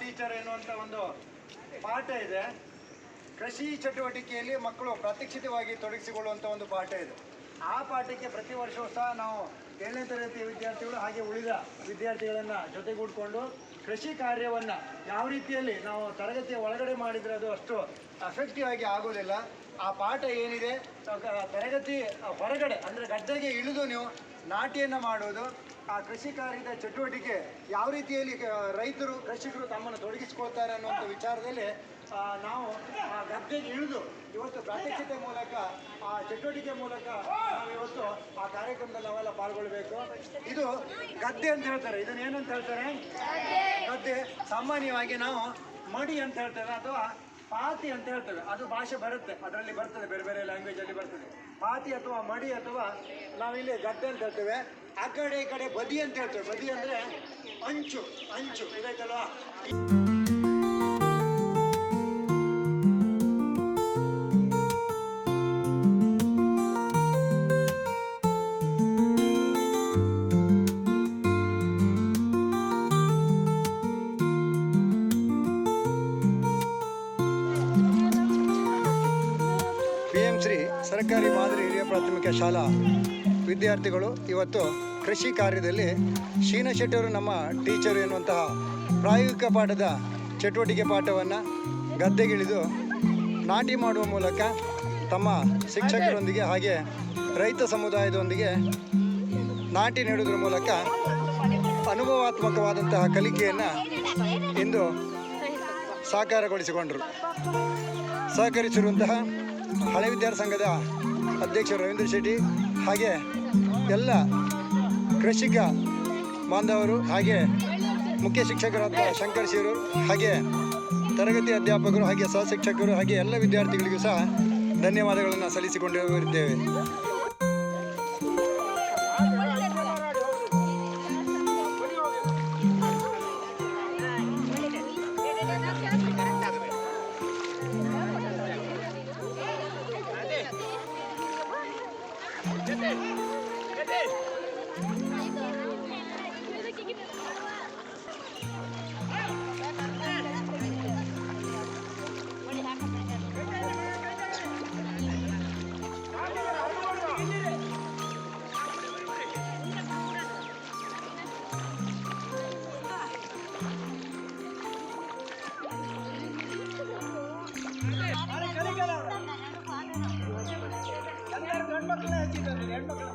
Teacher ಎನ್ನುವಂಥ ಒಂದು ಪಾಠ ಇದೆ. ಕೃಷಿ ಚಟುವಟಿಕೆಯಲ್ಲಿ ಮಕ್ಕಳು ಪ್ರಾತ್ಯಕ್ಷಿತವಾಗಿ ತೊಡಗಿಸಿಕೊಳ್ಳುವಂಥ ಒಂದು ಪಾಠ ಇದೆ. ಆ ಪಾಠಕ್ಕೆ ಪ್ರತಿ ವರ್ಷವೂ ಸಹ ನಾವು ಏಳನೇ ತರಗತಿ ವಿದ್ಯಾರ್ಥಿಗಳು ಹಾಗೆ ಉಳಿದ ವಿದ್ಯಾರ್ಥಿಗಳನ್ನು ಜೊತೆಗೂಡಿಕೊಂಡು ಕೃಷಿ ಕಾರ್ಯವನ್ನು ಯಾವ ರೀತಿಯಲ್ಲಿ ನಾವು ತರಗತಿಯ ಒಳಗಡೆ ಮಾಡಿದರೆ ಅದು ಅಷ್ಟು ಅಫೆಕ್ಟಿವ್ ಆಗಿ ಆಗೋದಿಲ್ಲ. ಆ ಪಾಠ ಏನಿದೆ? ತರಗತಿ ಹೊರಗಡೆ ಅಂದರೆ ಗದ್ದೆಗೆ ಇಳಿದು ನೀವು ನಾಟಿಯನ್ನು ಮಾಡೋದು ಆ ಕೃಷಿ ಕಾರ್ಯದ ಚಟುವಟಿಕೆ ಯಾವ ರೀತಿಯಲ್ಲಿ ರೈತರು, ಕೃಷಿಕರು ತಮ್ಮನ್ನು ತೊಡಗಿಸಿಕೊಳ್ತಾರೆ ಅನ್ನುವಂಥ ವಿಚಾರದಲ್ಲಿ ನಾವು ಗದ್ದೆಗೆ ಇಳಿದು ಇವತ್ತು ಪ್ರಾತ್ಯಕ್ಷತೆ ಮೂಲಕ, ಆ, ಚಟುವಟಿಕೆ ಮೂಲಕ ನಾವು ಇವತ್ತು ಆ ಕಾರ್ಯಕ್ರಮದಲ್ಲಿ ನಾವೆಲ್ಲ ಪಾಲ್ಗೊಳ್ಬೇಕು. ಇದು ಗದ್ದೆ ಅಂತ ಹೇಳ್ತಾರೆ. ಇದನ್ನ ಏನಂತ ಹೇಳ್ತಾರೆ? ಗದ್ದೆ. ಸಾಮಾನ್ಯವಾಗಿ ನಾವು ಮಡಿ ಅಂತ ಹೇಳ್ತೇವೆ ಅಥವಾ ಪಾತಿ ಅಂತ ಹೇಳ್ತೇವೆ. ಅದು ಭಾಷೆ ಬರುತ್ತೆ. ಅದರಲ್ಲಿ ಬರ್ತದೆ, ಬೇರೆ ಬೇರೆ ಲ್ಯಾಂಗ್ವೇಜ್ ಅಲ್ಲಿ ಬರ್ತದೆ. ಪಾತಿ ಅಥವಾ ಮಡಿ ಅಥವಾ ನಾವಿಲ್ಲಿ ಗದ್ದೆ ಅಂತ ಹೇಳ್ತೇವೆ. ಆ ಕಡೆ, ಈ ಕಡೆ ಬದಿ ಅಂತ ಹೇಳ್ತಾರೆ. ಬದಿ ಅಂದ್ರೆ ಅಂಚು ಅಂಚು. ಇದಾಯ್ತಲ್ವಾ? ಶ್ರೀ ಸರ್ಕಾರಿ ಮಾದರಿ ಹಿರಿಯ ಪ್ರಾಥಮಿಕ ಶಾಲಾ ವಿದ್ಯಾರ್ಥಿಗಳು ಇವತ್ತು ಕೃಷಿ ಕಾರ್ಯದಲ್ಲಿ ಶೀನ ಶೆಟ್ಟರು ನಮ್ಮ ಟೀಚರು ಎನ್ನುವಂತಹ ಪ್ರಾಯೋಗಿಕ ಪಾಠದ ಚಟುವಟಿಕೆ ಪಾಠವನ್ನು ಗದ್ದೆಗಿಳಿದು ನಾಟಿ ಮಾಡುವ ಮೂಲಕ ತಮ್ಮ ಶಿಕ್ಷಕರೊಂದಿಗೆ ಹಾಗೆ ರೈತ ಸಮುದಾಯದೊಂದಿಗೆ ನಾಟಿ ನೆಡುವುದರ ಮೂಲಕ ಅನುಭವಾತ್ಮಕವಾದಂತಹ ಕಲಿಕೆಯನ್ನು ಇಂದು ಸಾಕಾರಗೊಳಿಸಿಕೊಂಡರು. ಸಹಕರಿಸಿರುವಂತಹ ಹಳೆ ವಿದ್ಯಾರ್ಥಿ ಸಂಘದ ಅಧ್ಯಕ್ಷ ರವೀಂದ್ರ ಶೆಟ್ಟಿ ಹಾಗೆ ಎಲ್ಲ ಕೃಷಿಕ ಬಾಂಧವರು ಹಾಗೆ ಮುಖ್ಯ ಶಿಕ್ಷಕರಾದ ಶಂಕರ್ ಶಿವರು ಹಾಗೆ ತರಗತಿ ಅಧ್ಯಾಪಕರು ಹಾಗೆ ಸಹ ಶಿಕ್ಷಕರು ಹಾಗೆ ಎಲ್ಲ ವಿದ್ಯಾರ್ಥಿಗಳಿಗೂ ಸಹ ಧನ್ಯವಾದಗಳನ್ನು ಸಲ್ಲಿಸಿಕೊಂಡಿರುತ್ತೇವೆ. Get it! gobierno.